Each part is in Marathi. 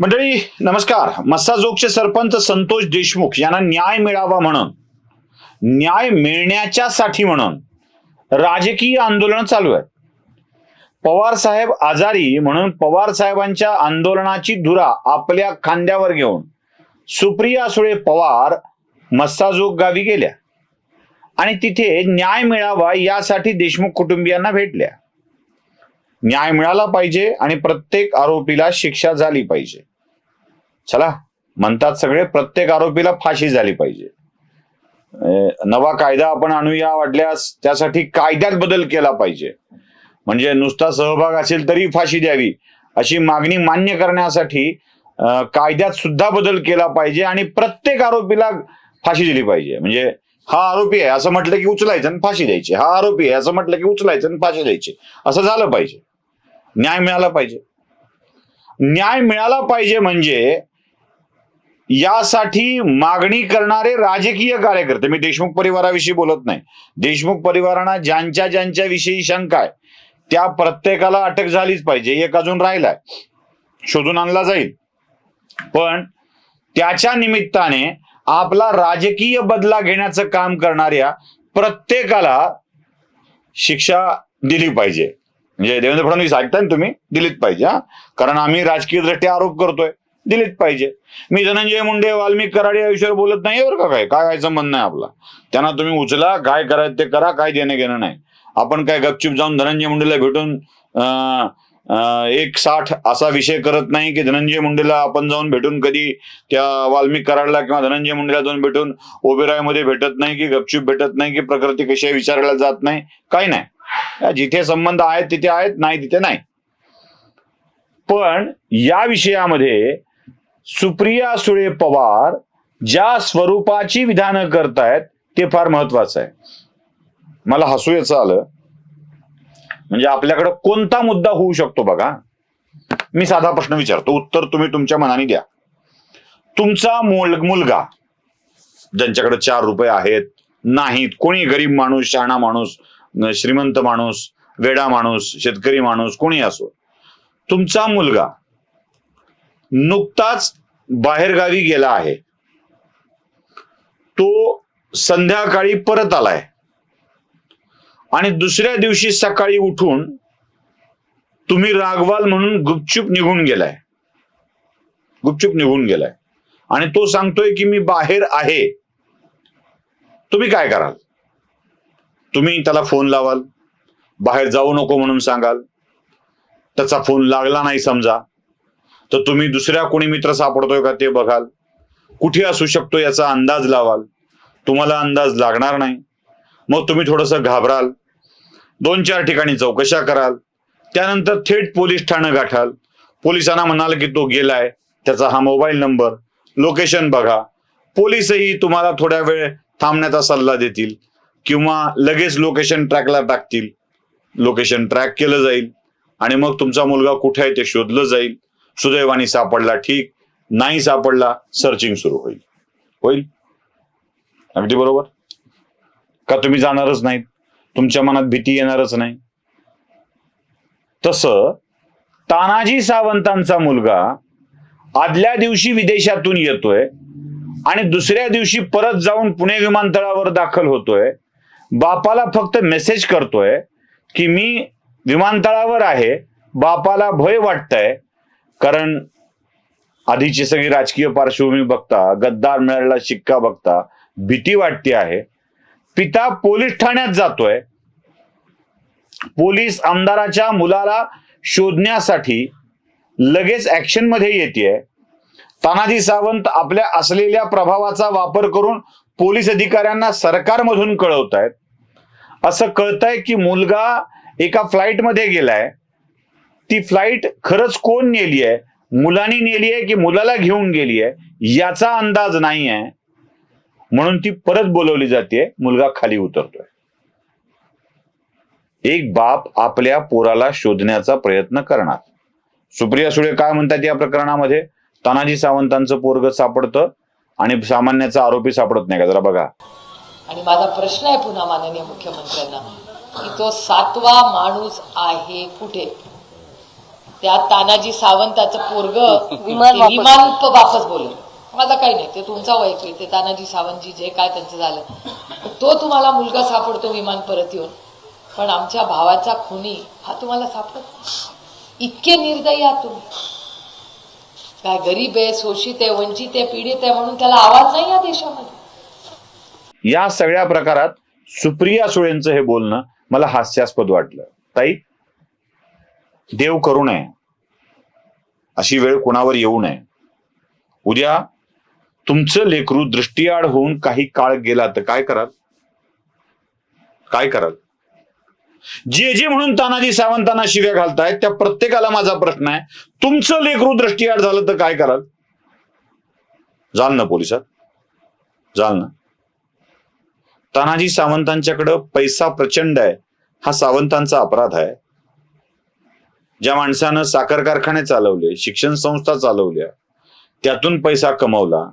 मंडळी नमस्कार. मस्साजोगचे सरपंच संतोष देशमुख यांना न्याय मिळावा म्हणून न्याय मिळण्याच्या साठी म्हणून राजकीय आंदोलन चालू आहे पवार साहेब आजारी म्हणून पवार साहेबांच्या आंदोलनाची धुरा आपल्या खांद्यावर घेऊन सुप्रिया सुळे पवार मस्साजोग गावी गेल्या. आणि तिथे न्याय मिळावा यासाठी देशमुख कुटुंबियांना भेटल्या. न्याय मिळाला पाहिजे आणि प्रत्येक आरोपीला शिक्षा झाली पाहिजे. चला म्हणतात सगळे प्रत्येक आरोपीला फाशी झाली पाहिजे. नवा कायदा आपण आणूया वाटल्यास त्यासाठी कायद्यात बदल केला पाहिजे. म्हणजे नुसता सहभाग असेल तरी फाशी द्यावी अशी मागणी मान्य करण्यासाठी कायद्यात सुद्धा बदल केला पाहिजे आणि प्रत्येक आरोपीला फाशी दिली पाहिजे. म्हणजे हा आरोपी आहे असं म्हटलं की उचलायचं आणि फाशी द्यायची. हा आरोपी आहे असं म्हटलं की उचलायचं आणि फाशी द्यायची. असं झालं पाहिजे. न्याय मिळाला पाहिजे. न्याय मिळाला पाहिजे म्हणजे यासाठी मागणी करणारे राजकीय कार्यकर्ते मी देशमुख परिवाराविषयी बोलत नाही. देशमुख परिवारांना ज्यांच्या ज्यांच्या विषयी शंका आहे त्या प्रत्येकाला अटक झालीच पाहिजे. एक अजून राहिलाय. शोधून आणला जाईल. पण त्याच्या निमित्ताने आपला राजकीय बदला घेण्याचं काम करणाऱ्या प्रत्येकाला शिक्षा दिली पाहिजे. म्हणजे देवेंद्र फडणवीस ऐकताय ना तुम्ही? दिलीच पाहिजे हा. कारण आम्ही राजकीय दृष्ट्या आरोप करतोय. दिलीच पाहिजे. मी धनंजय मुंडे वाल्मिक कराड या विषयावर बोलत नाही बरं का काय काय काय संबंध नाही आपला? त्यांना तुम्ही उचला काय करायचं ते करा काय देणं घेणं नाही. आपण काय गपचूप जाऊन धनंजय मुंडेला भेटून एक साठ असा विषय करत नाही की धनंजय मुंडेला आपण जाऊन भेटून कधी त्या वाल्मिक कराडला किंवा धनंजय मुंडेला जाऊन भेटून ओबेरायमध्ये भेटत नाही की गपचूप भेटत नाही की प्रकृती कशी विचारायला जात नाही? काही नाही. जिथे संबंध आहेत तिथे आहेत नाही तिथे नाही. पण या विषयामध्ये सुप्रिया सुळे पवार ज्या स्वरूपाची विधानं करतायत ते फार महत्वाचं आहे. मला हसू याचं आलं म्हणजे आपल्याकडं कोणता मुद्दा होऊ शकतो बघा. मी साधा प्रश्न विचारतो. उत्तर तुम्ही तुमच्या मनाने द्या. तुमचा मुल मुलगा ज्यांच्याकडे चार रुपये आहेत नाहीत कोणी गरीब माणूस शहाणा माणूस श्रीमंत माणूस वेडा माणूस शेतकरी माणूस कोणी असो. तुमचा मुलगा नुकताच बाहेरगावी गेला आहे. तो संध्याकाळी परत आलाय. आणि दुसऱ्या दिवशी सकाळी उठून तुम्ही रागवाल म्हणून गुपचूप निघून गेलाय. गुपचूप निघून गेलाय. आणि तो सांगतोय की मी बाहेर आहे. तुम्ही काय कराल? तुम्ही त्याला फोन लावाल. बाहेर जाऊ नको म्हणून सांगाल. त्याचा फोन लागला नाही समजा. तर तुम्ही दुसऱ्या कोणी मित्र सापडतोय का ते बघाल. कुठे असू शकतो याचा अंदाज लावाल. तुम्हाला अंदाज लागणार नाही. मग तुम्ही थोडंसं घाबराल. दोन चार ठिकाणी चौकशा कराल. त्यानंतर थेट पोलीस ठाणं गाठाल. पोलिसांना म्हणाल की तो गेलाय. त्याचा हा मोबाईल नंबर लोकेशन बघा. पोलीसही तुम्हाला थोड्या वेळ थांबण्याचा सल्ला देतील. किंवा लगेच लोकेशन ट्रॅकला टाकतील. लोकेशन ट्रॅक केलं जाईल. आणि मग तुमचा मुलगा कुठे आहे ते शोधलं जाईल. सुदैवाने सापडला ठीक. नाही सापडला सर्चिंग सुरू होईल. होईल? अगदी बरोबर? का तुम्ही जाणारच नाहीत? तुमच्या मनात भीती येणारच नाही. तस तानाजी सावंतांचा मुलगा आदल्या दिवशी विदेशातून येतोय आणि दुसऱ्या दिवशी परत जाऊन पुणे विमानतळावर दाखल होतोय. बापाला फक्त मेसेज करतोय की मी विमानतळावर आहे बापाला भय वाटतंय. कारण आधीची सगळी राजकीय पार्श्वभूमी बघता गद्दार मिळालेला शिक्का बघता भीती वाटते आहे. पिता पोलीस ठाण्यात जातोय. पोलीस आमदाराच्या मुलाला शोधण्यासाठी लगेच ऍक्शनमध्ये येते तानाजी सावंत आपल्या असलेल्या प्रभावाचा वापर करून पोलीस अधिकाऱ्यांना सरकारमधून कळवत आहेत असं कळतंय की मुलगा एका फ्लाईटमध्ये गेलाय. ती फ्लाईट खरंच कोण नेली आहे मुलांनी नेली आहे की मुलाला घेऊन गेली आहे याचा अंदाज नाही आहे म्हणून ती परत बोलवली जाते मुलगा खाली उतरतोय. एक बाप आपल्या पोराला शोधण्याचा प्रयत्न करणार. सुप्रिया सुळे काय म्हणतात या प्रकरणामध्ये? तानाजी सावंतांचं पोरग सापडतं. आणि सामान्याचा आरोपी सापडत नाही का? जरा बघा. आणि माझा प्रश्न आहे पुन्हा माननीय मुख्यमंत्र्यांना की तो सातवा माणूस आहे कुठे? त्या तानाजी सावंताचं पोरग विमान वापस. विमान प- वापस बोलल. माझा काही नाही ते तुमचा वैयक्तिक ते तानाजी सावंतजी जे काय त्यांचं झालं. तो तुम्हाला मुलगा सापडतो विमान परत येऊन. पण आमच्या भावाचा खुनी हा तुम्हाला सापडत नाही. इतके निर्दयी आहात तुम्ही. काय गरीब आहे शोषित आहे वंचित आहे पीडित आहे म्हणून त्याला आवाज नाही या देशामध्ये. या सगळ्या प्रकारात सुप्रिया सुळेंचं हे बोलणं मला हास्यास्पद वाटलं. ताई देव करू नये. अशी वेळ कोणावर येऊ नये. उद्या तुमचं लेकरू दृष्टीआड होऊन काही काळ गेला तर काय कराल? काय कराल? जे जे म्हणून तानाजी सावंतांना शिव्या घालतायत त्या प्रत्येकाला माझा प्रश्न आहे. तुमचं लेखरू दृष्टीआड झालं तर काय कराल? जाल ना पोलिसात. जाल ना. तानाजी सावंतांच्याकडं पैसा प्रचंड आहे. हा सावंतांचा अपराध आहे. ज्या माणसानं साखर कारखाने चालवले शिक्षण संस्था चालवल्या त्यातून पैसा कमवला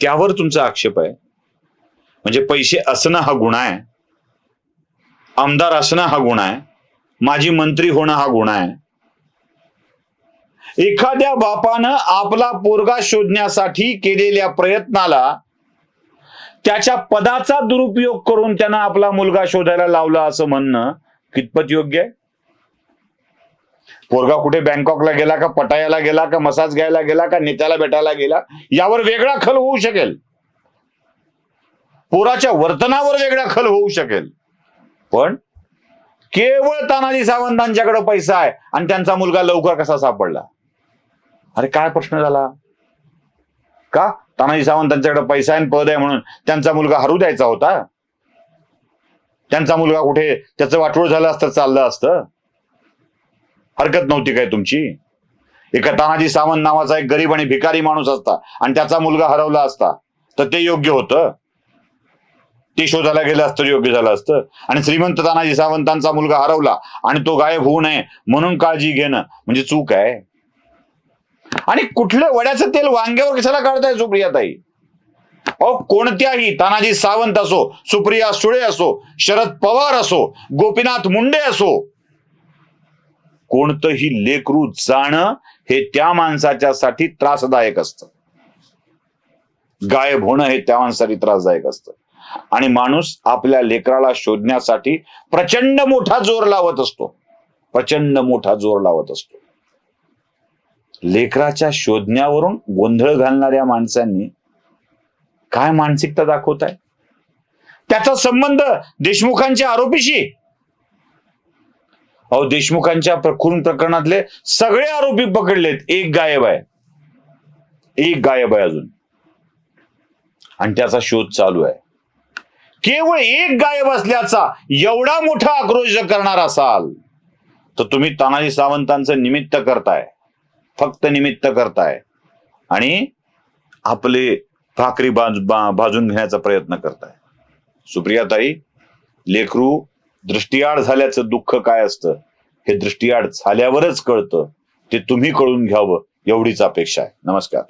त्यावर तुमचा आक्षेप आहे. म्हणजे पैसे असणं हा गुन्हा आहे. आमदार असणं हा गुन्हा आहे. माजी मंत्री होणं हा गुन्हा आहे. एखाद्या बापानं आपला पोरगा शोधण्यासाठी केलेल्या प्रयत्नाला त्याच्या पदाचा दुरुपयोग करून त्यानं आपला मुलगा शोधायला लावला असं म्हणणं कितपत योग्य आहे? पोरगा कुठे बँकॉकला गेला का पटायाला गेला का मसाज घ्यायला गेला का नेत्याला भेटायला गेला? यावर वेगळा खल होऊ शकेल. पोराच्या वर्तनावर वेगळा खल होऊ शकेल. पण केवळ तानाजी सावंतांच्याकडे पैसा आहे आणि त्यांचा मुलगा लवकर कसा सापडला? अरे काय प्रश्न झाला? का? तानाजी सावंत त्यांच्याकडे पैसा आहे आणि पद आहे म्हणून त्यांचा मुलगा हरू द्यायचा होता? त्यांचा मुलगा कुठे? त्याचं वाटोळ झालं असतं चाललं असतं? हरकत नव्हती काय तुमची? एका तानाजी सावंत नावाचा एक गरीब आणि भिकारी माणूस असता आणि त्याचा मुलगा हरवला असता तर ते योग्य होतं? ते शोधायला गेलं असतं योग्य झालं असतं. आणि श्रीमंत तानाजी सावंतांचा मुलगा हरवला आणि तो गायब होऊ नये म्हणून काळजी घेणं म्हणजे चूक आहे. आणि कुठलं वड्याचं तेल वांग्यावर कशाला काढताय सुप्रियाताई? अहो कोणत्याही तानाजी सावंत असो सुप्रिया सुळे असो शरद पवार असो गोपीनाथ मुंडे असो कोणतंही लेकरू जाणं हे त्या माणसाच्यासाठी त्रासदायक असतं. गायब होणं हे त्या माणसासाठी त्रासदायक असतं. आणि माणूस आपल्या लेकराला शोधण्यासाठी प्रचंड मोठा जोर लावत असतो. प्रचंड मोठा जोर लावत असतो. लेकराच्या शोधण्यावरून गोंधळ घालणाऱ्या माणसांनी काय मानसिकता दाखवत आहे? त्याचा संबंध देशमुखांच्या आरोपीशी. अहो देशमुखांच्या खून प्रकरणातले सगळे आरोपी पकडलेत. एक गायब आहे. एक गायब आहे अजून. आणि त्याचा शोध चालू आहे. केवळ एक गायब असल्याचा एवढा मोठा आक्रोश जर करणार असाल तर तुम्ही तानाजी सावंतांचं निमित्त करताय. फक्त निमित्त करताय. आणि आपले भाकरी बाज बा- भाजून घेण्याचा प्रयत्न करताय. सुप्रियाताई लेकरू दृष्टीआड झाल्याचं दुःख काय असतं? हे दृष्टीआड झाल्यावरच कळतं. ते तुम्ही कळून घ्यावं एवढीच अपेक्षा आहे. नमस्कार.